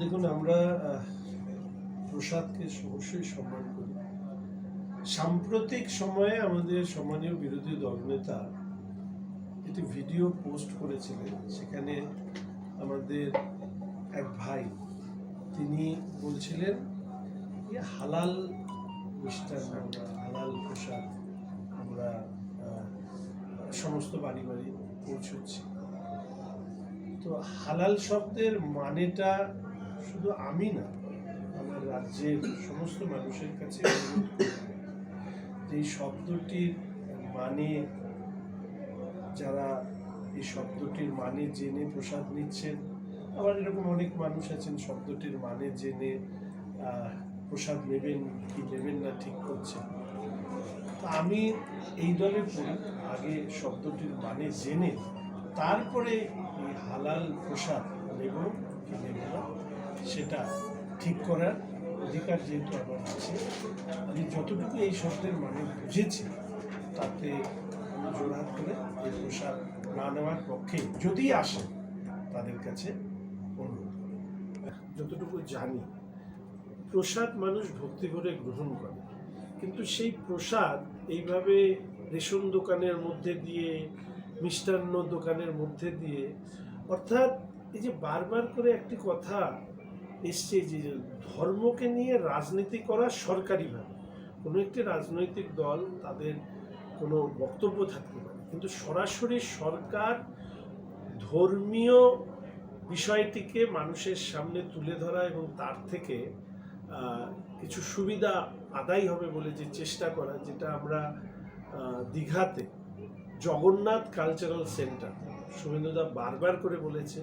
দেখুন, আমরা প্রসাদকে অবশ্যই সম্মান করি। সাম্প্রতিক সময়ে আমাদের সম্মানীয় বিরোধী দলনেতা একটি ভিডিও পোস্ট করেছিলেন। সেখানে আমাদের এক ভাই, তিনি বলছিলেন যে, হালাল মিষ্টান্ন আমরা, হালাল প্রসাদ আমরা সমস্ত বাড়ি বাড়ি পৌঁছচ্ছি। তো হালাল শব্দের মানেটা শুধু আমি না, আমার রাজ্যের সমস্ত মানুষের কাছে যে শব্দটির মানে যারা এই শব্দটির মানে জেনে প্রসাদ নিচ্ছেন, আবার এরকম অনেক মানুষ আছেন শব্দটির মানে জেনে প্রসাদ নেবেন কি নেবেন না ঠিক করছেন। আমি এই দলে পড়ি, আগে শব্দটির মানে জেনে, তারপরে এই হালাল প্রসাদ নেব কি নেব না সেটা ঠিক করার অধিকার যেহেতু আমার আছে, আমি যতটুকু এই শব্দের মানে বুঝেছি, তাতে আমি জোরহাত করে এই প্রসাদ না নেওয়ার পক্ষে যদি আসে, তাদের কাছে অনুরোধ যতটুকু জানি প্রসাদ মানুষ ভক্তি করে গ্রহণ করে, কিন্তু সেই প্রসাদ এইভাবে রেশন দোকানের মধ্যে দিয়ে, মিষ্টান্ন দোকানের মধ্যে দিয়ে, অর্থাৎ এই যে বারবার করে একটি কথা এসছে যে ধর্মকে নিয়ে রাজনীতি করা সরকারিভাবে কোনো একটি রাজনৈতিক দল তাদের কোনো বক্তব্য থাকতে পারে, কিন্তু সরাসরি সরকার ধর্মীয় বিষয়টিকে মানুষের সামনে তুলে ধরা এবং তার থেকে কিছু সুবিধা আদায় হবে বলে যে চেষ্টা করা, যেটা আমরা দীঘাতে জগন্নাথ কালচারাল সেন্টার শুভেন্দুদা বারবার করে বলেছে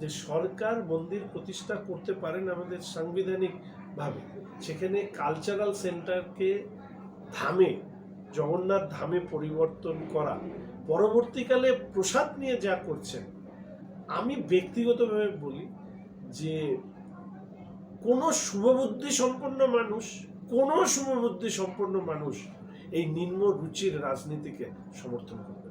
যে সরকার মন্দির প্রতিষ্ঠা করতে পারেন আমাদের সাংবিধানিকভাবে সেখানে কালচারাল সেন্টারকে ধামে, জগন্নাথ ধামে পরিবর্তন করা, পরবর্তীকালে প্রসাদ নিয়ে যা করছেন, আমি ব্যক্তিগতভাবে বলি যে কোনো শুভবুদ্ধি সম্পন্ন মানুষ, কোনো শুভবুদ্ধি সম্পন্ন মানুষ এই নিম্ন রুচির রাজনীতিকে সমর্থন করে।